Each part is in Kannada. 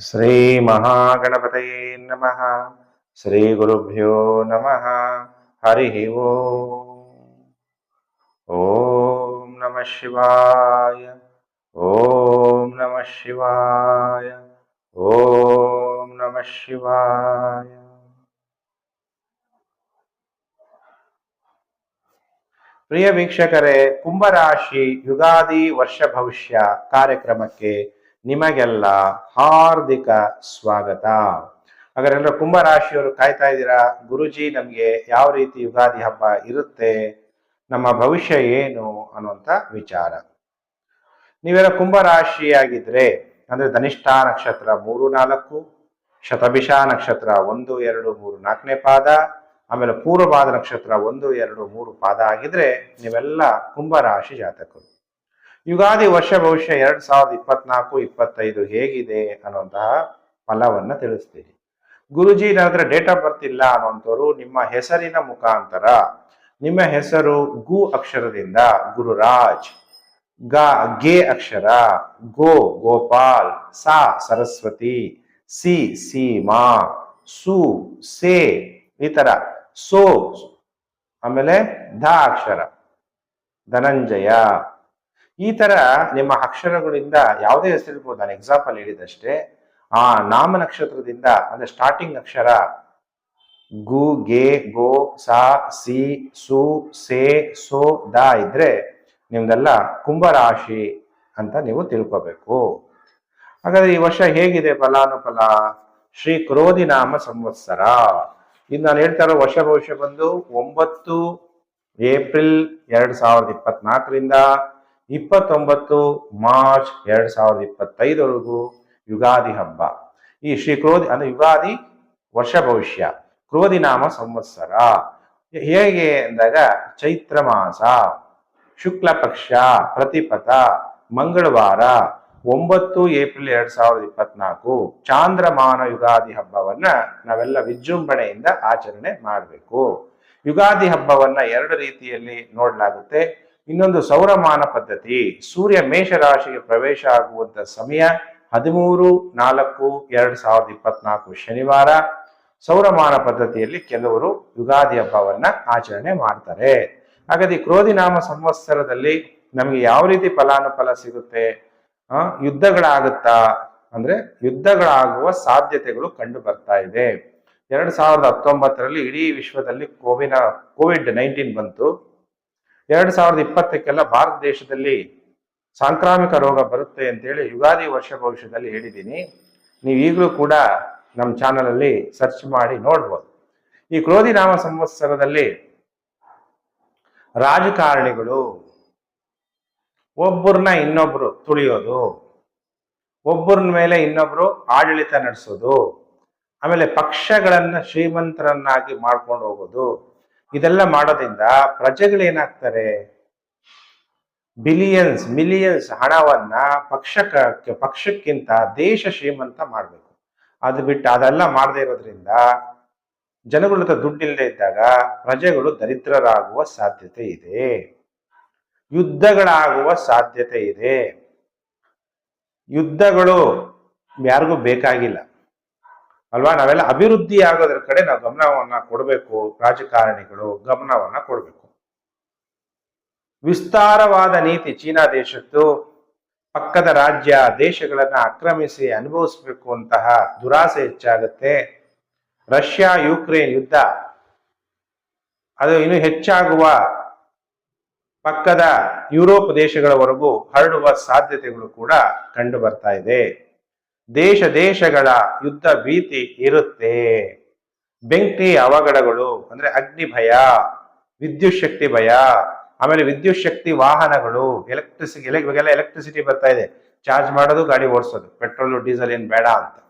ಶ್ರೀ ಮಹಾಗಣಪತಯೇ ನಮಃ ಶ್ರೀ ಗುರುಭ್ಯೋ ನಮಃ ಹರಿ ಓಂ ಓಂ ನಮಃ ಶಿವಾಯ ಓಂ ನಮಃ ಶಿವಾಯ ಓಂ ನಮಃ ಶಿವಾಯ ಪ್ರಿಯ ವೀಕ್ಷಕರೇ ಕುಂಭರಾಶಿ ಯುಗಾದಿ ವರ್ಷ ಭವಿಷ್ಯ ಕಾರ್ಯಕ್ರಮಕ್ಕೆ ನಿಮಗೆಲ್ಲ ಹಾರ್ದಿಕ ಸ್ವಾಗತ. ಹಾಗಾದ್ರೆ ಕುಂಭರಾಶಿಯವರು ಕಾಯ್ತಾ ಇದ್ದೀರಾ? ಗುರುಜಿ, ನಮಗೆ ಯಾವ ರೀತಿ ಯುಗಾದಿ ಹಬ್ಬ ಇರುತ್ತೆ? ನಮ್ಮ ಭವಿಷ್ಯ ಏನು ಅನ್ನುವಂಥ ವಿಚಾರ. ನೀವೆಲ್ಲ ಕುಂಭರಾಶಿಯಾಗಿದ್ರೆ, ಅಂದ್ರೆ ಧನಿಷ್ಠ ನಕ್ಷತ್ರ ಮೂರು ನಾಲ್ಕು, ಶತಭಿಷ ನಕ್ಷತ್ರ ಒಂದು, ಎರಡು, ಮೂರು ನಾಲ್ಕನೇ ಪಾದ, ಆಮೇಲೆ ಪೂರ್ವಪಾದ ನಕ್ಷತ್ರ ಒಂದು, ಎರಡು, ಮೂರು ಪಾದ ಆಗಿದ್ರೆ ನೀವೆಲ್ಲ ಕುಂಭರಾಶಿ ಜಾತಕರು. ಯುಗಾದಿ ವರ್ಷ ಭವಿಷ್ಯ ಎರಡ್ ಸಾವಿರದ ಇಪ್ಪತ್ನಾಲ್ಕು, ಇಪ್ಪತ್ತೈದು ಹೇಗಿದೆ ಅನ್ನುವಂತಹ ಫಲವನ್ನ ತಿಳಿಸ್ತೀನಿ ಗುರುಜಿ ನನ್ನ ಡೇಟ್ ಆಫ್ ಬರ್ತ್ ಇಲ್ಲ ಅನ್ನುವಂಥವ್ರು ನಿಮ್ಮ ಹೆಸರಿನ ಮುಖಾಂತರ, ನಿಮ್ಮ ಹೆಸರು ಗು ಅಕ್ಷರದಿಂದ ಗುರುರಾಜ್, ಗ ಗೆ ಅಕ್ಷರ, ಗೋ ಗೋಪಾಲ್, ಸಾ ಸರಸ್ವತಿ, ಸಿ ಸೀಮಾ, ಸು ಸೇ ಈ ತರ ಸೋ, ಆಮೇಲೆ ಧ ಅಕ್ಷರ, ಧನಂಜಯ. ಈ ತರ ನಿಮ್ಮ ಅಕ್ಷರಗಳಿಂದ ಯಾವುದೇ ಹೆಸರಿರ್ಬೋದು. ನಾನು ಎಕ್ಸಾಂಪಲ್ ಹೇಳಿದಷ್ಟೇ. ಆ ನಾಮ ನಕ್ಷತ್ರದಿಂದ ಅಂದ್ರೆ ಸ್ಟಾರ್ಟಿಂಗ್ ಅಕ್ಷರ, ಗು, ಗೆ, ಗೋ, ಸಾ, ಸಿ, ಸು, ಸೇ, ಸೋ, ದ ಇದ್ರೆ ನಿಮ್ದೆಲ್ಲ ಕುಂಭರಾಶಿ ಅಂತ ನೀವು ತಿಳ್ಕೋಬೇಕು. ಹಾಗಾದ್ರೆ ಈ ವರ್ಷ ಹೇಗಿದೆ ಫಲಾನುಫಲ? ಶ್ರೀ ಕ್ರೋಧಿ ನಾಮ ಸಂವತ್ಸರ. ಇದು ನಾನು ಹೇಳ್ತಾ ಇರೋ ವರ್ಷ ಭವಿಷ್ಯ ಬಂದು ಒಂಬತ್ತು ಏಪ್ರಿಲ್ ಎರಡ್ ಸಾವಿರದ ಇಪ್ಪತ್ನಾಲ್ಕರಿಂದ ಇಪ್ಪತ್ತೊಂಬತ್ತು ಮಾರ್ಚ್ ಎರಡ್ ಸಾವಿರದ ಇಪ್ಪತ್ತೈದವರೆಗೂ ಯುಗಾದಿ ಹಬ್ಬ. ಈ ಶ್ರೀ ಕ್ರೋಧಿ, ಅಂದ್ರೆ ಯುಗಾದಿ ವರ್ಷ ಭವಿಷ್ಯ, ಕ್ರೋಧಿ ನಾಮ ಸಂವತ್ಸರ. ಹೇಗೆ ಅಂದಾಗ, ಚೈತ್ರ ಮಾಸ, ಶುಕ್ಲ ಪಕ್ಷ ಪ್ರತಿಪಥ ಮಂಗಳವಾರ, ಒಂಬತ್ತು ಏಪ್ರಿಲ್ ಎರಡ್ ಸಾವಿರದ ಇಪ್ಪತ್ನಾಲ್ಕು ಚಾಂದ್ರಮಾನ ಯುಗಾದಿ ಹಬ್ಬವನ್ನ ನಾವೆಲ್ಲ ವಿಜೃಂಭಣೆಯಿಂದ ಆಚರಣೆ ಮಾಡಬೇಕು. ಯುಗಾದಿ ಹಬ್ಬವನ್ನ ಎರಡು ರೀತಿಯಲ್ಲಿ ನೋಡಲಾಗುತ್ತೆ. ಇನ್ನೊಂದು ಸೌರಮಾನ ಪದ್ಧತಿ, ಸೂರ್ಯ ಮೇಷರಾಶಿಗೆ ಪ್ರವೇಶ ಆಗುವಂತ ಸಮಯ ಹದಿಮೂರು, ನಾಲ್ಕು, ಎರಡ್ ಸಾವಿರದ ಇಪ್ಪತ್ನಾಲ್ಕು ಶನಿವಾರ. ಸೌರಮಾನ ಪದ್ಧತಿಯಲ್ಲಿ ಕೆಲವರು ಯುಗಾದಿ ಹಬ್ಬವನ್ನ ಆಚರಣೆ ಮಾಡ್ತಾರೆ. ಹಾಗಾದ್ರೆ ಕ್ರೋಧಿ ಕ್ರೋಧಿನಾಮ ಸಂವತ್ಸರದಲ್ಲಿ ನಮಗೆ ಯಾವ ರೀತಿ ಫಲಾನುಫಲ ಸಿಗುತ್ತೆ? ಯುದ್ಧಗಳಾಗುತ್ತಾ? ಅಂದ್ರೆ ಯುದ್ಧಗಳಾಗುವ ಸಾಧ್ಯತೆಗಳು ಕಂಡು ಬರ್ತಾ ಇದೆ. ಎರಡ್ ಸಾವಿರದ ಹತ್ತೊಂಬತ್ತರಲ್ಲಿ ಇಡೀ ವಿಶ್ವದಲ್ಲಿ ಕೋವಿನ, ಕೋವಿಡ್ ನೈನ್ಟೀನ್ ಬಂತು. ಎರಡ್ ಸಾವಿರದ ಇಪ್ಪತ್ತಕ್ಕೆಲ್ಲ ಭಾರತ ದೇಶದಲ್ಲಿ ಸಾಂಕ್ರಾಮಿಕ ರೋಗ ಬರುತ್ತೆ ಅಂತೇಳಿ ಯುಗಾದಿ ವರ್ಷ ಭವಿಷ್ಯದಲ್ಲಿ ಹೇಳಿದ್ದೀನಿ. ನೀವು ಈಗಲೂ ಕೂಡ ನಮ್ಮ ಚಾನಲಲ್ಲಿ ಸರ್ಚ್ ಮಾಡಿ ನೋಡ್ಬೋದು. ಈ ಕ್ರೋಧಿ ನಾಮ ಸಂವತ್ಸರದಲ್ಲಿ ರಾಜಕಾರಣಿಗಳು ಒಬ್ಬರನ್ನ ಇನ್ನೊಬ್ರು ತುಳಿಯೋದು ಒಬ್ಬರ ಮೇಲೆ ಇನ್ನೊಬ್ರು ಆಡಳಿತ ನಡೆಸೋದು, ಆಮೇಲೆ ಪಕ್ಷಗಳನ್ನ ಶ್ರೀಮಂತರನ್ನಾಗಿ ಮಾಡ್ಕೊಂಡು ಹೋಗೋದು ಇದೆಲ್ಲ ಮಾಡೋದ್ರಿಂದ ಪ್ರಜೆಗಳೇನಾಗ್ತಾರೆ ಬಿಲಿಯನ್ಸ್ ಮಿಲಿಯನ್ಸ್ ಹಣವನ್ನ ಪಕ್ಷಕ್ಕೆ, ಪಕ್ಷಕ್ಕಿಂತ ದೇಶ ಶ್ರೀಮಂತ ಮಾಡಬೇಕು. ಅದು ಬಿಟ್ಟು ಅದೆಲ್ಲ ಮಾಡದೇ ಇರೋದ್ರಿಂದ ಜನಗಳ ದುಡ್ಡಿಲ್ಲದೆ ಇದ್ದಾಗ ಪ್ರಜೆಗಳು ದರಿದ್ರರಾಗುವ ಸಾಧ್ಯತೆ ಇದೆ. ಯುದ್ಧಗಳಾಗುವ ಸಾಧ್ಯತೆ ಇದೆ. ಯುದ್ಧಗಳು ಯಾರಿಗೂ ಬೇಕಾಗಿಲ್ಲ. ಅಲ್ವಾ? ನಾವೆಲ್ಲ ಅಭಿವೃದ್ಧಿ ಆಗೋದ್ರ ಕಡೆ ನಾವು ಗಮನವನ್ನ ಕೊಡಬೇಕು, ರಾಜಕಾರಣಿಗಳು ಗಮನವನ್ನ ಕೊಡಬೇಕು. ವಿಸ್ತಾರವಾದ ನೀತಿ ಚೀನಾ ದೇಶದ್ದು ಪಕ್ಕದ ರಾಜ್ಯ ದೇಶಗಳನ್ನ ಆಕ್ರಮಿಸಿ ಅನುಭವಿಸಬೇಕು ಅಂತಹ ದುರಾಸೆ ಹೆಚ್ಚಾಗುತ್ತೆ. ರಷ್ಯಾ, ಯುಕ್ರೇನ್ ಯುದ್ಧ, ಅದು ಇನ್ನು ಹೆಚ್ಚಾಗುವ ಪಕ್ಕದ ಯುರೋಪ್ ದೇಶಗಳವರೆಗೂ ಹರಡುವ ಸಾಧ್ಯತೆಗಳು ಕೂಡ ಕಂಡು ಬರ್ತಾ ಇದೆ. ದೇಶ ದೇಶಗಳ ಯುದ್ಧ ಭೀತಿ ಇರುತ್ತೆ. ಬೆಂಕಿ ಅವಘಡಗಳು ಅಂದ್ರೆ ಅಗ್ನಿ ಭಯ, ವಿದ್ಯುತ್ ಶಕ್ತಿ ಭಯ, ಆಮೇಲೆ ವಿದ್ಯುತ್ ಶಕ್ತಿ ವಾಹನಗಳು ಎಲೆಕ್ಟ್ರಿಸಿಟಿ ಇವಾಗೆಲ್ಲ ಎಲೆಕ್ಟ್ರಿಸಿಟಿ ಬರ್ತಾ ಇದೆ. ಚಾರ್ಜ್ ಮಾಡೋದು, ಗಾಡಿ ಓಡಿಸೋದು. ಪೆಟ್ರೋಲು ಡೀಸೆಲ್ ಏನು ಬೇಡ ಅಂತ.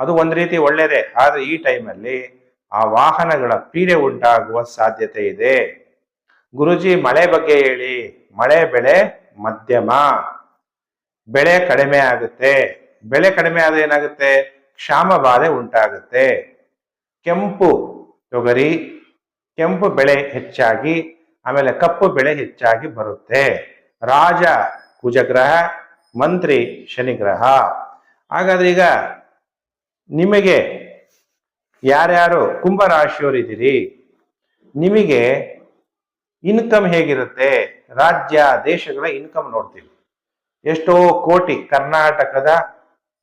ಅದು ಒಂದ್ ರೀತಿ ಒಳ್ಳೇದೇ. ಆದ್ರೆ ಈ ಟೈಮಲ್ಲಿ ಆ ವಾಹನಗಳ ಪೀಡೆ ಉಂಟಾಗುವ ಸಾಧ್ಯತೆ ಇದೆ. ಗುರುಜಿ, ಮಳೆ ಬಗ್ಗೆ ಹೇಳಿ. ಮಳೆ ಬೆಳೆ ಮಧ್ಯಮ. ಬೆಳೆ ಕಡಿಮೆ ಆಗುತ್ತೆ. ಬೆಳೆ ಕಡಿಮೆ ಆದ್ರೆ ಏನಾಗುತ್ತೆ? ಕ್ಷಾಮ ಬಾಧೆ ಉಂಟಾಗುತ್ತೆ. ಕೆಂಪು ತೊಗರಿ, ಕೆಂಪು ಬೆಳೆ ಹೆಚ್ಚಾಗಿ, ಆಮೇಲೆ ಕಪ್ಪು ಬೆಳೆ ಹೆಚ್ಚಾಗಿ ಬರುತ್ತೆ. ರಾಜ ಕುಜಗ್ರಹ, ಮಂತ್ರಿ ಶನಿಗ್ರಹ. ಹಾಗಾದ್ರೆ ಈಗ ನಿಮಗೆ ಯಾರ್ಯಾರು ಕುಂಭರಾಶಿಯವರಿದ್ದೀರಿ ನಿಮಗೆ ಇನ್ಕಮ್ ಹೇಗಿರುತ್ತೆ? ರಾಜ್ಯ, ದೇಶಗಳ ಇನ್ಕಮ್ ನೋಡ್ತೀವಿ. ಎಷ್ಟೋ ಕೋಟಿ ಕರ್ನಾಟಕದ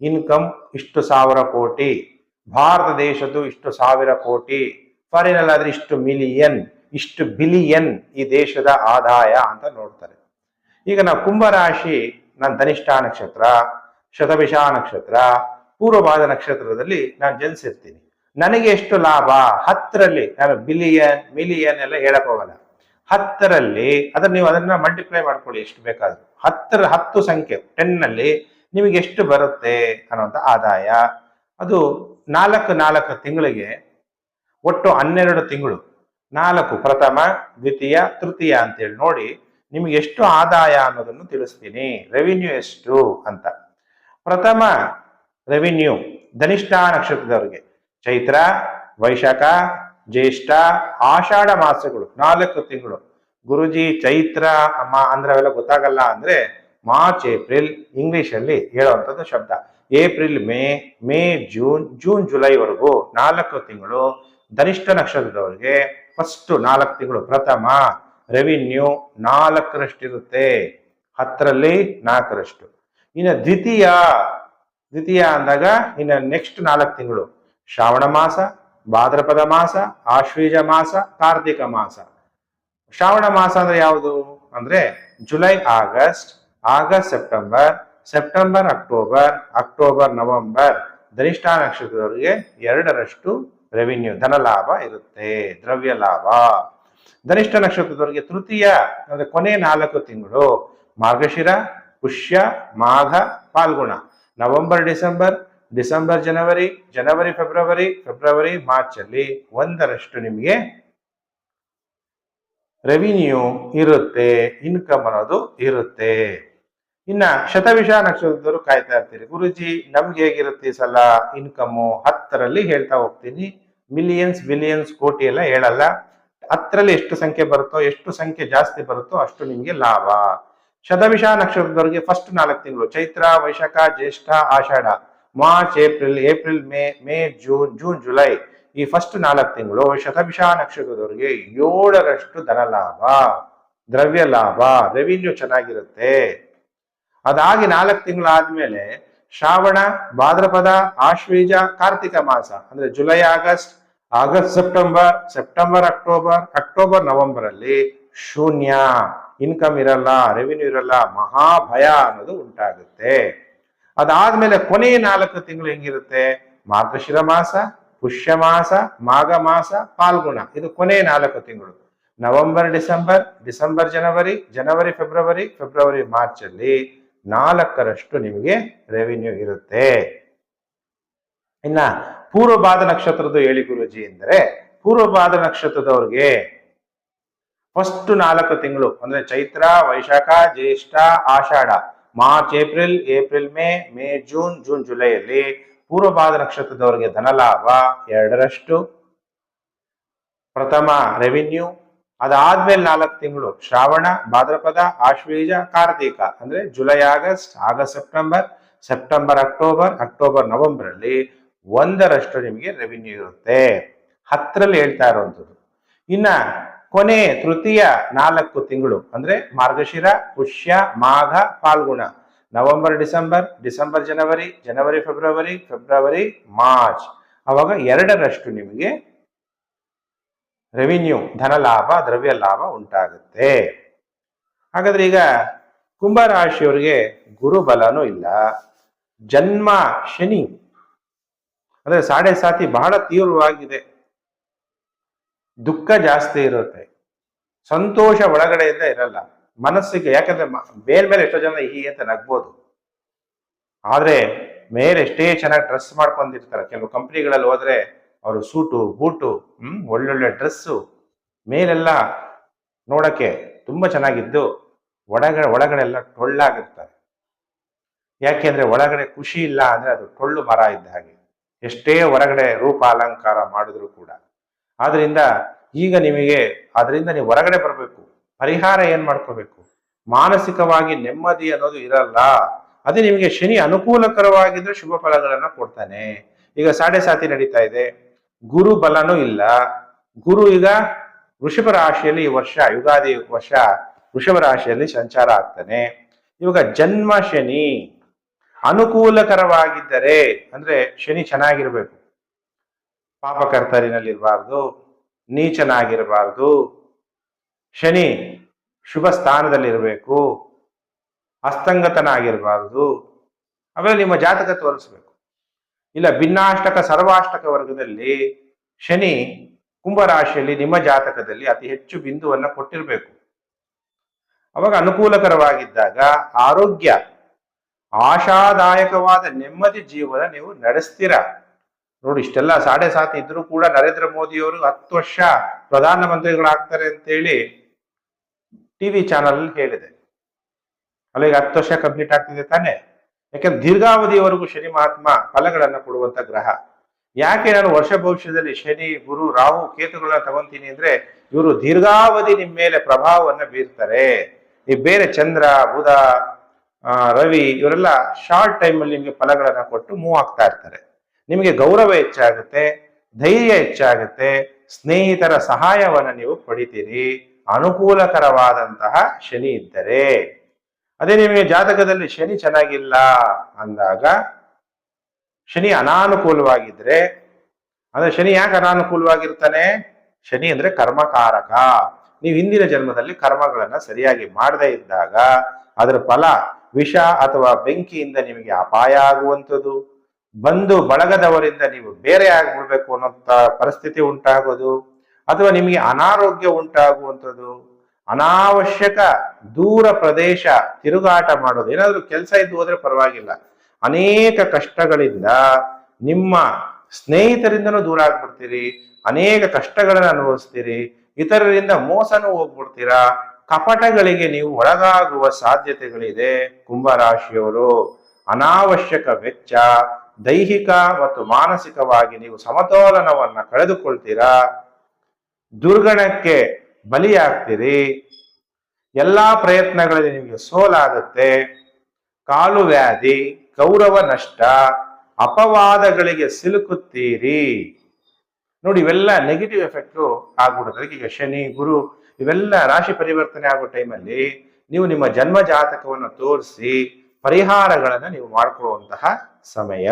ಇನ್ಕಮ್ ಇಷ್ಟು ಸಾವಿರ ಕೋಟಿ, ಭಾರತ ದೇಶದ್ದು ಇಷ್ಟು ಸಾವಿರ ಕೋಟಿ ಫಾರಿನ್ ಆದ್ರೆ ಇಷ್ಟು ಮಿಲಿಯನ್ ಇಷ್ಟು ಬಿಲಿಯನ್ ಈ ದೇಶದ ಆದಾಯ ಅಂತ ನೋಡ್ತಾರೆ. ಈಗ ನಾವು ಕುಂಭರಾಶಿ ನನ್ನ ಧನಿಷ್ಠ ನಕ್ಷತ್ರ, ಶತಭಿಷ ನಕ್ಷತ್ರ, ಪೂರ್ವಭಾದ ನಕ್ಷತ್ರದಲ್ಲಿ ನಾನು ಜನಿಸಿರ್ತೀನಿ. ನನಗೆ ಎಷ್ಟು ಲಾಭ? ಹತ್ತರಲ್ಲಿ ನಾನು ಬಿಲಿಯನ್ ಮಿಲಿಯನ್ ಎಲ್ಲ ಹೇಳಕ್ ಹೋಗಲ್ಲ. ಹತ್ತರಲ್ಲಿ, ಅದನ್ನ ನೀವು ಅದನ್ನ ಮಲ್ಟಿಪ್ಲೈ ಮಾಡ್ಕೊಳ್ಳಿ, ಎಷ್ಟು ಬೇಕಾದ್ರೂ. ಹತ್ತರ, ಹತ್ತು ಸಂಖ್ಯೆ ಟೆನ್ನಲ್ಲಿ ನಿಮಗೆ ಎಷ್ಟು ಬರುತ್ತೆ ಅನ್ನೋಂಥ ಆದಾಯ. ಅದು ನಾಲ್ಕು ನಾಲ್ಕು ತಿಂಗಳಿಗೆ ಒಟ್ಟು ಹನ್ನೆರಡು ತಿಂಗಳು. ನಾಲ್ಕು ಪ್ರಥಮ, ದ್ವಿತೀಯ, ತೃತೀಯ ಅಂತೇಳಿ ನೋಡಿ ನಿಮಗೆ ಎಷ್ಟು ಆದಾಯ ಅನ್ನೋದನ್ನು ತಿಳಿಸ್ತೀನಿ. ರೆವಿನ್ಯೂ ಎಷ್ಟು ಅಂತ. ಪ್ರಥಮ ರೆವಿನ್ಯೂ ಧನಿಷ್ಠ ನಕ್ಷತ್ರದವರಿಗೆ. ಚೈತ್ರ, ವೈಶಾಖ, ಜ್ಯೇಷ್ಠ, ಆಷಾಢ ಮಾಸಗಳು ನಾಲ್ಕು ತಿಂಗಳು. ಗುರುಜಿ, ಚೈತ್ರ, ಅಮ್ಮ ಅಂದ್ರೆ ಅವೆಲ್ಲ ಗೊತ್ತಾಗಲ್ಲ ಅಂದ್ರೆ ಮಾರ್ಚ್ ಏಪ್ರಿಲ್ ಇಂಗ್ಲಿಷ್ ಅಲ್ಲಿ ಹೇಳುವಂಥದ್ದು ಶಬ್ದ. April May May June June ಜುಲೈವರೆಗೂ ನಾಲ್ಕು ತಿಂಗಳು ಧನಿಷ್ಠ ನಕ್ಷತ್ರದವರಿಗೆ ಫಸ್ಟ್ ನಾಲ್ಕು ತಿಂಗಳು ಪ್ರಥಮ ರೆವಿನ್ಯೂ ನಾಲ್ಕರಷ್ಟಿರುತ್ತೆ. ಹತ್ತರಲ್ಲಿ ನಾಲ್ಕರಷ್ಟು. ಇನ್ನು ದ್ವಿತೀಯ ದ್ವಿತೀಯ ಅಂದಾಗ ಇನ್ನು ನೆಕ್ಸ್ಟ್ ನಾಲ್ಕು ತಿಂಗಳು ಶ್ರಾವಣ ಮಾಸ, ಭಾದ್ರಪದ ಮಾಸ, ಆಶ್ವೀಜ ಮಾಸ, ಕಾರ್ತಿಕ ಮಾಸ. ಶ್ರಾವಣ ಮಾಸ ಅಂದ್ರೆ ಯಾವುದು? ಅಂದ್ರೆ July August August September September, October October, November Dhanishta ನಕ್ಷತ್ರದವರಿಗೆ ಎರಡರಷ್ಟು ರೆವಿನ್ಯೂ ಧನ ಲಾಭ ಇರುತ್ತೆ, ದ್ರವ್ಯ ಲಾಭ. ಧನಿಷ್ಠ ನಕ್ಷತ್ರದವರಿಗೆ ತೃತೀಯ, ಅಂದ್ರೆ ಕೊನೆ ನಾಲ್ಕು ತಿಂಗಳು Margashira, Pushya, Magha Phalguna November, December December, January January, February February March ಅಲ್ಲಿ ಒಂದರಷ್ಟು ನಿಮಗೆ ರೆವಿನ್ಯೂ ಇರುತ್ತೆ ಇನ್ಕಮ್ ಅನ್ನೋದು ಇರುತ್ತೆ. ಇನ್ನ ಶತವಿಷ ನಕ್ಷತ್ರದವರು ಕಾಯ್ತಾ ಇರ್ತೀರಿ. ಗುರುಜಿ, ನಮ್ಗೆ ಹೇಗಿರುತ್ತೆ ಈ ಸಲ ಇನ್ಕಮ್ಮು ಹತ್ತರಲ್ಲಿ ಹೇಳ್ತಾ ಹೋಗ್ತೀನಿ. ಮಿಲಿಯನ್ಸ್ ಬಿಲಿಯನ್ಸ್ ಕೋಟಿ ಎಲ್ಲ ಹೇಳಲ್ಲ. ಹತ್ತರಲ್ಲಿ ಎಷ್ಟು ಸಂಖ್ಯೆ ಬರುತ್ತೋ, ಎಷ್ಟು ಸಂಖ್ಯೆ ಜಾಸ್ತಿ ಬರುತ್ತೋ ಅಷ್ಟು ನಿಮ್ಗೆ ಲಾಭ. ಶತವಿಷ ನಕ್ಷತ್ರದವರಿಗೆ ಫಸ್ಟ್ ನಾಲ್ಕು ತಿಂಗಳು. Chaitra, Vaishakha, Jyeshtha, Ashadha. March, April April, May May, June June, July ಈ ಫಸ್ಟ್ ನಾಲ್ಕು ತಿಂಗಳು ಶತಭಿಷ ನಕ್ಷತ್ರದವರಿಗೆ ಏಳರಷ್ಟು ಧನ ಲಾಭ ದ್ರವ್ಯ ಲಾಭ ರೆವಿನ್ಯೂ ಚೆನ್ನಾಗಿರುತ್ತೆ. ಅದಾಗಿ ನಾಲ್ಕು ತಿಂಗಳಾದ್ಮೇಲೆ ಶ್ರಾವಣ, ಭಾದ್ರಪದ, ಆಶ್ವೀಜ, ಕಾರ್ತಿಕ ಮಾಸ, ಅಂದ್ರೆ July, August August, September September, October October November ಅಲ್ಲಿ ಶೂನ್ಯ. ಇನ್ಕಮ್ ಇರಲ್ಲ, ರೆವಿನ್ಯೂ ಇರಲ್ಲ ಮಹಾ ಭಯ ಅನ್ನೋದು ಉಂಟಾಗುತ್ತೆ. ಅದಾದ್ಮೇಲೆ ಕೊನೆಯ ನಾಲ್ಕು ತಿಂಗಳು ಹೆಂಗಿರುತ್ತೆ? ಮಾರ್ಗಶಿರ ಮಾಸ, ಪುಷ್ಯ ಮಾಸ, ಮಾಘ ಮಾಸ ಪಾಲ್ಗುಣ ಇದು ಕೊನೆಯ ನಾಲ್ಕು ತಿಂಗಳು. November, December December, January January, February February March ಅಲ್ಲಿ ನಾಲ್ಕರಷ್ಟು ನಿಮಗೆ ರೆವಿನ್ಯೂ ಇರುತ್ತೆ. ಇನ್ನ ಪೂರ್ವಭಾದ ನಕ್ಷತ್ರದ ಹೇಳಿ ಗುರುಜಿ ಎಂದರೆ, ಪೂರ್ವಭಾದ ನಕ್ಷತ್ರದವ್ರಿಗೆ ಫಸ್ಟ್ ನಾಲ್ಕು ತಿಂಗಳು, ಅಂದ್ರೆ ಚೈತ್ರ, ವೈಶಾಖ, ಜ್ಯೇಷ್ಠ, ಆಷಾಢ, March, April April, May May, June June, ಜುಲೈಯಲ್ಲಿ ಪೂರ್ವಭಾದ ನಕ್ಷತ್ರದವರಿಗೆ ಧನಲಾಭ ಎರಡರಷ್ಟು. ಪ್ರಥಮ ರೆವಿನ್ಯೂ ಅದಾದ್ಮೇಲೆ ನಾಲ್ಕು ತಿಂಗಳು ಶ್ರಾವಣ, ಭಾದ್ರಪದ, ಆಶ್ವೀಜ, ಕಾರ್ತಿಕ, ಅಂದ್ರೆ July, August August, September September, October October November ಅಲ್ಲಿ ಒಂದರಷ್ಟು ನಿಮಗೆ ರೆವಿನ್ಯೂ ಇರುತ್ತೆ. ಹತ್ತರಲ್ಲಿ ಹೇಳ್ತಾ ಇರುವಂಥದ್ದು. ಇನ್ನ ಕೊನೆ ತೃತೀಯ ನಾಲ್ಕು ತಿಂಗಳು ಅಂದ್ರೆ Margashira, Pushya, Magha Phalguna November, December December, January January, February February, March. ಅವಾಗ ಎರಡರಷ್ಟು ನಿಮಗೆ ರೆವಿನ್ಯೂ ಧನ ಲಾಭ ದ್ರವ್ಯ ಲಾಭ ಉಂಟಾಗುತ್ತೆ. ಹಾಗಾದ್ರೆ ಈಗ ಕುಂಭರಾಶಿಯವರಿಗೆ ಗುರುಬಲನೂ ಇಲ್ಲ. ಜನ್ಮ ಶನಿ. ಅಂದ್ರೆ ಸಾಡೆ ಸಾತಿ ಬಹಳ ತೀವ್ರವಾಗಿದೆ. ದುಃಖ ಜಾಸ್ತಿ ಇರುತ್ತೆ. ಸಂತೋಷ ಒಳಗಡೆಯಿಂದ ಇರಲ್ಲ. ಮನಸ್ಸಿಗೆ ಯಾಕಂದ್ರೆ ಮ- ಮೇಲ್ಮೇಲೆ ಎಷ್ಟೋ ಜನ ಹೀಗೆ ಅಂತ ನಗ್ಬೋದು. ಆದ್ರೆ ಮೇಲೆ ಎಷ್ಟೇ ಚೆನ್ನಾಗಿ ಡ್ರೆಸ್ ಮಾಡ್ಕೊಂಡಿರ್ತಾರೆ. ಕೆಲವು ಕಂಪ್ನಿಗಳಲ್ಲಿ ಹೋದ್ರೆ ಅವರು ಸೂಟು, ಬೂಟು, ಹ್ಮ್, ಒಳ್ಳೊಳ್ಳೆ ಡ್ರೆಸ್ಸು, ಮೇಲೆಲ್ಲ ನೋಡಕ್ಕೆ ತುಂಬಾ ಚೆನ್ನಾಗಿದ್ದು ಒಳಗಡೆ ಒಳಗಡೆ ಎಲ್ಲ ಟೊಳ್ಳಾಗಿರ್ತಾರೆ ಯಾಕೆಂದ್ರೆ ಒಳಗಡೆ ಖುಷಿ ಇಲ್ಲ ಅಂದ್ರೆ ಅದು ಟೊಳ್ಳು ಮರ ಇದ್ದ ಹಾಗೆ. ಎಷ್ಟೇ ಹೊರಗಡೆ ರೂಪ ಅಲಂಕಾರ ಮಾಡಿದ್ರು ಕೂಡ. ಆದ್ರಿಂದ ಈಗ ನಿಮಗೆ ಅದರಿಂದ ನೀವು ಹೊರಗಡೆ ಬರಬೇಕು. ಪರಿಹಾರ ಏನ್ ಮಾಡ್ಕೋಬೇಕು? ಮಾನಸಿಕವಾಗಿ ನೆಮ್ಮದಿ ಅನ್ನೋದು ಇರಲ್ಲ. ಅದೇ ನಿಮಗೆ ಶನಿ ಅನುಕೂಲಕರವಾಗಿದ್ರೆ ಶುಭ ಫಲಗಳನ್ನ ಕೊಡ್ತಾನೆ. ಈಗ ಸಾಡೆ ಸಾತಿ ನಡೀತಾ ಇದೆ. ಗುರು ಬಲನೂ ಇಲ್ಲ. ಗುರು ಈಗ ವೃಷಭ ರಾಶಿಯಲ್ಲಿ ಈ ವರ್ಷ, ಯುಗಾದಿ ವರ್ಷ ವೃಷಭ ರಾಶಿಯಲ್ಲಿ ಸಂಚಾರ ಆಗ್ತಾನೆ. ಇವಾಗ ಜನ್ಮ ಶನಿ ಅನುಕೂಲಕರವಾಗಿದ್ದರೆ, ಅಂದ್ರೆ ಶನಿ ಚೆನ್ನಾಗಿರ್ಬೇಕು. ಪಾಪಕರ್ತರಿನಲ್ಲಿರಬಾರ್ದು, ನೀಚನಾಗಿರಬಾರ್ದು. ಶನಿ ಶುಭ ಸ್ಥಾನದಲ್ಲಿರಬೇಕು, ಅಸ್ತಂಗತನಾಗಿರಬಾರ್ದು. ಆಮೇಲೆ ನಿಮ್ಮ ಜಾತಕ ತೋರಿಸ್ಬೇಕು. ಇಲ್ಲ ಭಿನ್ನಾಷ್ಟಕ ಸರ್ವಾಷ್ಟಕ ವರ್ಗದಲ್ಲಿ ಶನಿ ಕುಂಭರಾಶಿಯಲ್ಲಿ ನಿಮ್ಮ ಜಾತಕದಲ್ಲಿ ಅತಿ ಹೆಚ್ಚು ಬಿಂದುವನ್ನು ಕೊಟ್ಟಿರಬೇಕು. ಅವಾಗ ಅನುಕೂಲಕರವಾಗಿದ್ದಾಗ ಆರೋಗ್ಯ, ಆಶಾದಾಯಕವಾದ ನೆಮ್ಮದಿ ಜೀವನ ನೀವು ನಡೆಸ್ತೀರ? ನೋಡಿ, ಇಷ್ಟೆಲ್ಲ ಸಾಡೆ ಸಾತ್ ಇದ್ರೂ ಕೂಡ ನರೇಂದ್ರ ಮೋದಿಯವರು ಹತ್ತು ವರ್ಷ ಪ್ರಧಾನಮಂತ್ರಿಗಳಾಗ್ತಾರೆ ಅಂತೇಳಿ ಟಿವಿ ಚಾನಲ್ ಹೇಳಿದೆ. ಅಲ್ಲಿಗೆ ಹತ್ತು ವರ್ಷ ಕಂಪ್ಲೀಟ್ ಆಗ್ತಿದೆ ತಾನೆ? ಯಾಕಂದ್ರೆ ದೀರ್ಘಾವಧಿಯವರೆಗೂ ಶನಿ ಮಹಾತ್ಮ ಫಲಗಳನ್ನ ಕೊಡುವಂತ ಗ್ರಹ. ಯಾಕೆ ನಾನು ವರ್ಷ ಭವಿಷ್ಯದಲ್ಲಿ ಶನಿ, ಗುರು, ರಾಹು, ಕೇತುಗಳನ್ನ ತಗೊಂತೀನಿ ಅಂದ್ರೆ ಇವರು ದೀರ್ಘಾವಧಿ ನಿಮ್ಮ ಮೇಲೆ ಪ್ರಭಾವವನ್ನ ಬೀರ್ತಾರೆ. ಈ ಬೇರೆ ಚಂದ್ರ, ಬುಧ ರವಿ ಇವರೆಲ್ಲ ಶಾರ್ಟ್ ಟೈಮ್ ಅಲ್ಲಿ ನಿಮಗೆ ಫಲಗಳನ್ನ ಕೊಟ್ಟು ಮೂವ್ ಆಗ್ತಾ ಇರ್ತಾರೆ. ನಿಮಗೆ ಗೌರವ ಹೆಚ್ಚಾಗುತ್ತೆ, ಧೈರ್ಯ ಹೆಚ್ಚಾಗುತ್ತೆ, ಸ್ನೇಹಿತರ ಸಹಾಯವನ್ನು ನೀವು ಪಡಿತೀರಿ. ಅನುಕೂಲಕರವಾದಂತಹ ಶನಿ ಇದ್ದರೆ. ಅದೇ ನಿಮಗೆ ಜಾತಕದಲ್ಲಿ ಶನಿ ಚೆನ್ನಾಗಿಲ್ಲ ಅಂದಾಗ, ಶನಿ ಅನಾನುಕೂಲವಾಗಿದ್ರೆ, ಅಂದ್ರೆ ಶನಿ ಯಾಕೆ ಅನಾನುಕೂಲವಾಗಿರ್ತಾನೆ? ಶನಿ ಅಂದ್ರೆ ಕರ್ಮಕಾರಕ. ನೀವು ಹಿಂದಿನ ಜನ್ಮದಲ್ಲಿ ಕರ್ಮಗಳನ್ನ ಸರಿಯಾಗಿ ಮಾಡದೇ ಇದ್ದಾಗ, ಅದರ ಫಲ ವಿಷ ಅಥವಾ ಬೆಂಕಿಯಿಂದ ನಿಮಗೆ ಅಪಾಯ ಆಗುವಂಥದ್ದು. ಬಂದು ಬಳಗದವರಿಂದ ನೀವು ಬೇರೆ ಆಗ್ಬಿಡ್ಬೇಕು ಅನ್ನೋಂಥ ಪರಿಸ್ಥಿತಿ ಉಂಟಾಗೋದು. ಅಥವಾ ನಿಮಗೆ ಅನಾರೋಗ್ಯ ಉಂಟಾಗುವಂಥದ್ದು. ಅನಾವಶ್ಯಕ ದೂರ ಪ್ರದೇಶ ತಿರುಗಾಟ ಮಾಡೋದು. ಏನಾದರೂ ಕೆಲಸ ಇದ್ದು ಹೋದ್ರೆ ಪರವಾಗಿಲ್ಲ. ಅನೇಕ ಕಷ್ಟಗಳಿಂದ ನಿಮ್ಮ ಸ್ನೇಹಿತರಿಂದನೂ ದೂರ ಆಗ್ಬಿಡ್ತೀರಿ, ಅನೇಕ ಕಷ್ಟಗಳನ್ನು ಅನುಭವಿಸ್ತೀರಿ, ಇತರರಿಂದ ಮೋಸನೂ ಹೋಗ್ಬಿಡ್ತೀರಾ? ಕಪಟಗಳಿಗೆ ನೀವು ಒಳಗಾಗುವ ಸಾಧ್ಯತೆಗಳಿದೆ. ಕುಂಭರಾಶಿಯವರು, ಅನಾವಶ್ಯಕ ವೆಚ್ಚ, ದೈಹಿಕ ಮತ್ತು ಮಾನಸಿಕವಾಗಿ ನೀವು ಸಮತೋಲನವನ್ನ ಕಳೆದುಕೊಳ್ತೀರಾ? ದುರ್ಗಣಕ್ಕೆ ಬಲಿಯಾಗ್ತೀರಿ. ಎಲ್ಲಾ ಪ್ರಯತ್ನಗಳಲ್ಲಿ ನಿಮಗೆ ಸೋಲಾಗುತ್ತೆ. ಕಾಲು ವ್ಯಾಧಿ ಗೌರವ ನಷ್ಟ, ಅಪವಾದಗಳಿಗೆ ಸಿಲುಕುತ್ತೀರಿ. ನೋಡಿ, ಇವೆಲ್ಲ ನೆಗೆಟಿವ್ ಎಫೆಕ್ಟ್ ಆಗ್ಬಿಡುತ್ತೆ. ಅದಕ್ಕೆ ಈಗ ಶನಿ, ಗುರು, ಇವೆಲ್ಲ ರಾಶಿ ಪರಿವರ್ತನೆ ಆಗೋ ಟೈಮಲ್ಲಿ ನೀವು ನಿಮ್ಮ ಜನ್ಮ ಜಾತಕವನ್ನು ತೋರಿಸಿ ಪರಿಹಾರಗಳನ್ನು ನೀವು ಮಾಡ್ಕೊಳ್ಳುವಂತಹ ಸಮಯ.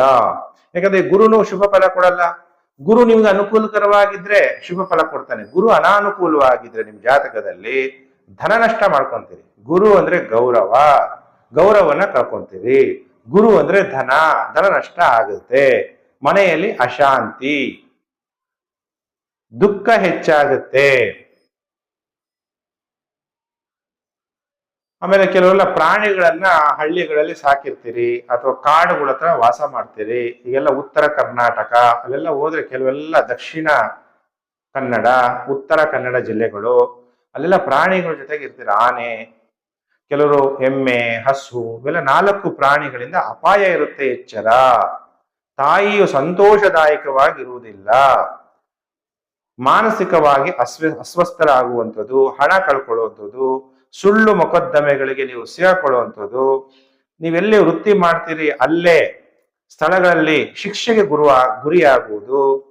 ಯಾಕಂದ್ರೆ ಗುರುನು ಶುಭ ಫಲ ಕೊಡಲ್ಲ. ಗುರು ನಿಮ್ಗೆ ಅನುಕೂಲಕರವಾಗಿದ್ರೆ ಶುಭ ಫಲ ಕೊಡ್ತಾನೆ. ಗುರು ಅನಾನುಕೂಲವಾಗಿದ್ರೆ ನಿಮ್ ಜಾತಕದಲ್ಲಿ ಧನ ನಷ್ಟ ಮಾಡ್ಕೊಂತೀರಿ. ಗುರು ಅಂದ್ರೆ ಗೌರವ. ಗೌರವನ ಕಳ್ಕೊಂತೀರಿ. ಗುರು ಅಂದ್ರೆ ಧನ ಧನ ನಷ್ಟ ಆಗುತ್ತೆ. ಮನೆಯಲ್ಲಿ ಅಶಾಂತಿ. ದುಃಖ ಹೆಚ್ಚಾಗುತ್ತೆ. ಆಮೇಲೆ ಕೆಲವೆಲ್ಲ ಪ್ರಾಣಿಗಳನ್ನ ಹಳ್ಳಿಗಳಲ್ಲಿ ಸಾಕಿರ್ತೀರಿ ಅಥವಾ ಕಾಡುಗಳ ಹತ್ರ ವಾಸ ಮಾಡ್ತೀರಿ. ಈಗೆಲ್ಲ ಉತ್ತರ ಕರ್ನಾಟಕ, ಅಲ್ಲೆಲ್ಲ ಹೋದ್ರೆ ಕೆಲವೆಲ್ಲ ದಕ್ಷಿಣ ಕನ್ನಡ, ಉತ್ತರ ಕನ್ನಡ ಜಿಲ್ಲೆಗಳು, ಅಲ್ಲೆಲ್ಲ ಪ್ರಾಣಿಗಳ ಜೊತೆಗೆ ಇರ್ತೀರ. ಆನೆ, ಕೆಲವರು ಎಮ್ಮೆ, ಹಸು, ಇವೆಲ್ಲ ನಾಲ್ಕು ಪ್ರಾಣಿಗಳಿಂದ ಅಪಾಯ ಇರುತ್ತೆ ಎಚ್ಚರ. ತಾಯಿಯು ಸಂತೋಷದಾಯಕವಾಗಿರುವುದಿಲ್ಲ. ಮಾನಸಿಕವಾಗಿ ಅಸ್ವ, ಅಸ್ವಸ್ಥರಾಗುವಂಥದ್ದು, ಹಣ ಕಳ್ಕೊಳ್ಳುವಂಥದ್ದು ಸುಳ್ಳು ಮೊಕದ್ದಮೆಗಳಿಗೆ ನೀವು ಸಿಗಾಕೊಳ್ಳುವಂಥದ್ದು ನೀವೆಲ್ಲಿ ವೃತ್ತಿ ಮಾಡ್ತೀರಿ ಅಲ್ಲೇ ಸ್ಥಳಗಳಲ್ಲಿ ಶಿಕ್ಷೆಗೆ ಗುರುವ ಗುರಿಯಾಗುವುದು.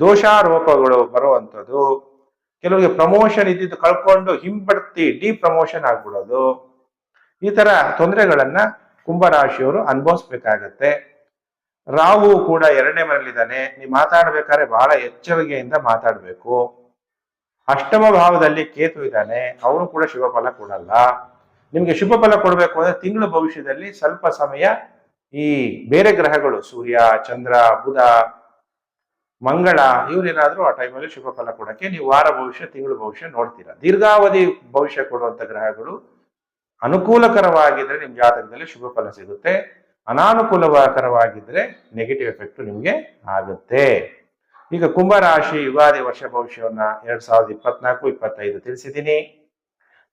ದೋಷಾರೋಪಗಳು ಬರುವಂಥದ್ದು. ಕೆಲವರಿಗೆ ಪ್ರಮೋಷನ್ ಇದ್ದಿದ್ದು ಕಳ್ಕೊಂಡು ಹಿಂಬಡ್ತಿ ಡಿ ಪ್ರಮೋಷನ್ ಆಗ್ಬಿಡೋದು. ಈ ತರ ತೊಂದರೆಗಳನ್ನ ಕುಂಭರಾಶಿಯವರು ಅನುಭವಿಸ್ಬೇಕಾಗತ್ತೆ. ರಾಹು ಕೂಡ ಎರಡನೇ ಮನೆಯಲ್ಲಿದ್ದಾನೆ. ನೀವು ಮಾತಾಡ್ಬೇಕಾದ್ರೆ ಬಹಳ ಎಚ್ಚರಿಕೆಯಿಂದ ಮಾತಾಡ್ಬೇಕು. ಅಷ್ಟಮ ಭಾವದಲ್ಲಿ ಕೇತು ಇದ್ದಾನೆ, ಅವನು ಕೂಡ ಶುಭ ಫಲ ಕೊಡಲ್ಲ. ನಿಮಗೆ ಶುಭ ಫಲ ಕೊಡಬೇಕು ಅಂದ್ರೆ ತಿಂಗಳ ಭವಿಷ್ಯದಲ್ಲಿ ಸ್ವಲ್ಪ ಸಮಯ ಈ ಬೇರೆ ಗ್ರಹಗಳು, ಸೂರ್ಯ, ಚಂದ್ರ, ಬುಧ, ಮಂಗಳ, ಇವರೇನಾದ್ರೂ ಆ ಟೈಮಲ್ಲಿ ಶುಭ ಫಲ ಕೊಡಕ್ಕೆ ನೀವು ವಾರ ಭವಿಷ್ಯ, ತಿಂಗಳ ಭವಿಷ್ಯ ನೋಡ್ತೀರಾ. ದೀರ್ಘಾವಧಿ ಭವಿಷ್ಯ ಕೊಡುವಂತ ಗ್ರಹಗಳು ಅನುಕೂಲಕರವಾಗಿದ್ರೆ ನಿಮ್ಮ ಜಾತಕದಲ್ಲಿ ಶುಭ ಫಲ ಸಿಗುತ್ತೆ. ಅನಾನುಕೂಲಕರವಾಗಿದ್ರೆ ನೆಗೆಟಿವ್ ಎಫೆಕ್ಟ್ ನಿಮಗೆ ಆಗುತ್ತೆ. ಈಗ ಕುಂಭರಾಶಿ ಯುಗಾದಿ ವರ್ಷ ಭವಿಷ್ಯವನ್ನ ಎರಡ್ ಸಾವಿರದ ಇಪ್ಪತ್ನಾಲ್ಕು, ಇಪ್ಪತ್ತೈದು ತಿಳಿಸಿದ್ದೀನಿ.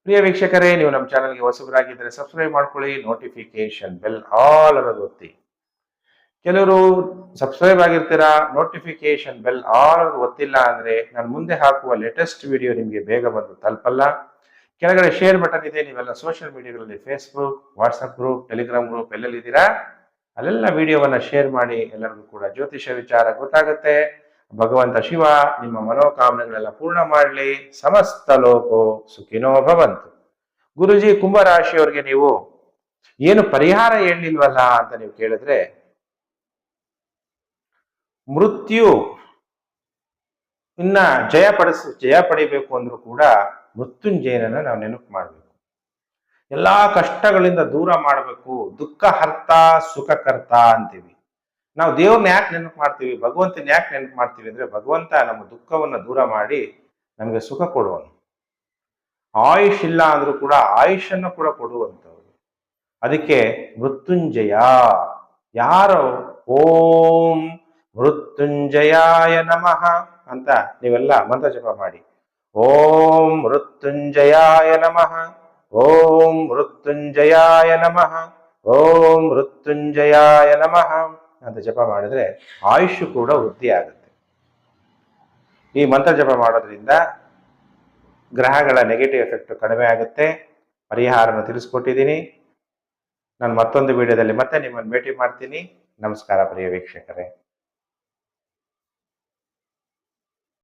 ಪ್ರಿಯ ವೀಕ್ಷಕರೇ, ನೀವು ನಮ್ಮ ಚಾನಲ್ಗೆ ಹೊಸಬರಾಗಿದ್ದರೆ ಸಬ್ಸ್ಕ್ರೈಬ್ ಮಾಡ್ಕೊಳ್ಳಿ ನೋಟಿಫಿಕೇಶನ್ ಬೆಲ್ ಆಲ್ ಅನ್ನೋದು ಒತ್ತಿ. ಕೆಲವರು ಸಬ್ಸ್ಕ್ರೈಬ್ ಆಗಿರ್ತೀರಾ ನೋಟಿಫಿಕೇಶನ್ ಬೆಲ್ ಆಲ್ ಒತ್ತಿಲ್ಲ ಅಂದ್ರೆ ನಾನು ಮುಂದೆ ಹಾಕುವ ಲೇಟೆಸ್ಟ್ ವಿಡಿಯೋ ನಿಮಗೆ ಬೇಗ ಬಂದು ತಲುಪಲ್ಲ. ಕೆಳಗಡೆ ಶೇರ್ ಬಟನ್ ಇದೆ, ನೀವೆಲ್ಲ social ಮೀಡಿಯಾಗಳಲ್ಲಿ Facebook WhatsApp group Telegram group ಎಲ್ಲೆಲ್ಲಿದ್ದೀರಾ? ಅಲ್ಲೆಲ್ಲ ವಿಡಿಯೋವನ್ನ ಶೇರ್ ಮಾಡಿ, ಎಲ್ಲರಿಗೂ ಕೂಡ ಜ್ಯೋತಿಷ ವಿಚಾರ ಗೊತ್ತಾಗುತ್ತೆ. ಭಗವಂತ ಶಿವ, ನಿಮ್ಮ ಮನೋಕಾಮನೆಗಳೆಲ್ಲ ಪೂರ್ಣ ಮಾಡಲಿ, ಸಮಸ್ತ ಲೋಕೋ ಸುಖಿನೋ ಭವಂತು. ಗುರುಜಿ, ಕುಂಭರಾಶಿಯವರಿಗೆ ನೀವು ಏನು ಪರಿಹಾರ ಹೇಳಲಿಲ್ವಲ್ಲ ಅಂತ ನೀವು ಕೇಳಿದ್ರೆ, ಮೃತ್ಯು ಇನ್ನ ಜಯ ಪಡಿಸ್, ಜಯ ಪಡಿಬೇಕು ಅಂದ್ರೂ ಕೂಡ ಮೃತ್ಯುಂಜಯನನ್ನ ನಾವು ನೆನಪು ಮಾಡಬೇಕು. ಎಲ್ಲಾ ಕಷ್ಟಗಳಿಂದ ದೂರ ಮಾಡಬೇಕು, ದುಃಖ ಹರ್ತ ಸುಖಕರ್ತ ಅಂತೀವಿ. ನಾವು ದೇವ್ರನ್ನ ಯಾಕೆ ನೆನಪು ಮಾಡ್ತೀವಿ, ಭಗವಂತನ ಯಾಕೆ ನೆನಪು ಮಾಡ್ತೀವಿ ಅಂದ್ರೆ ಭಗವಂತ ನಮ್ಮ ದುಃಖವನ್ನ ದೂರ ಮಾಡಿ ನಮಗೆ ಸುಖ ಕೊಡುವನು. ಆಯುಷ್ ಇಲ್ಲ ಅಂದ್ರೂ ಕೂಡ ಆಯುಷನ್ನು ಕೂಡ ಕೊಡುವಂಥವ್ರು. ಅದಕ್ಕೆ ಮೃತ್ಯುಂಜಯ, ಯಾರು? ಓಂ ಮೃತ್ಯುಂಜಯಾಯ ನಮಃ ಅಂತ ನೀವೆಲ್ಲ ಮಂತ್ರ ಜಪ ಮಾಡಿ. ಓಂ ಮೃತ್ಯುಂಜಯಾಯ ನಮಃ, ಓಂ ಮೃತ್ಯುಂಜಯಾಯ ನಮಃ, ಓಂ ಮೃತ್ಯುಂಜಯಾಯ ನಮಃ. ಅಂತ ಜಪ ಮಾಡಿದ್ರೆ ಆಯುಷ್ ಕೂಡ ವೃದ್ಧಿ ಆಗುತ್ತೆ. ಈ ಮಂತ್ರ ಜಪ ಮಾಡೋದ್ರಿಂದ ಗ್ರಹಗಳ ನೆಗೆಟಿವ್ ಎಫೆಕ್ಟ್ ಕಡಿಮೆ ಆಗುತ್ತೆ. ಪರಿಹಾರನ ತಿಳಿಸ್ಕೊಟ್ಟಿದ್ದೀನಿ. ನಾನು ಮತ್ತೊಂದು ವಿಡಿಯೋದಲ್ಲಿ ಮತ್ತೆ ನಿಮ್ಮನ್ನು ಭೇಟಿ ಮಾಡ್ತೀನಿ. ನಮಸ್ಕಾರ ಪ್ರಿಯ ವೀಕ್ಷಕರೇ.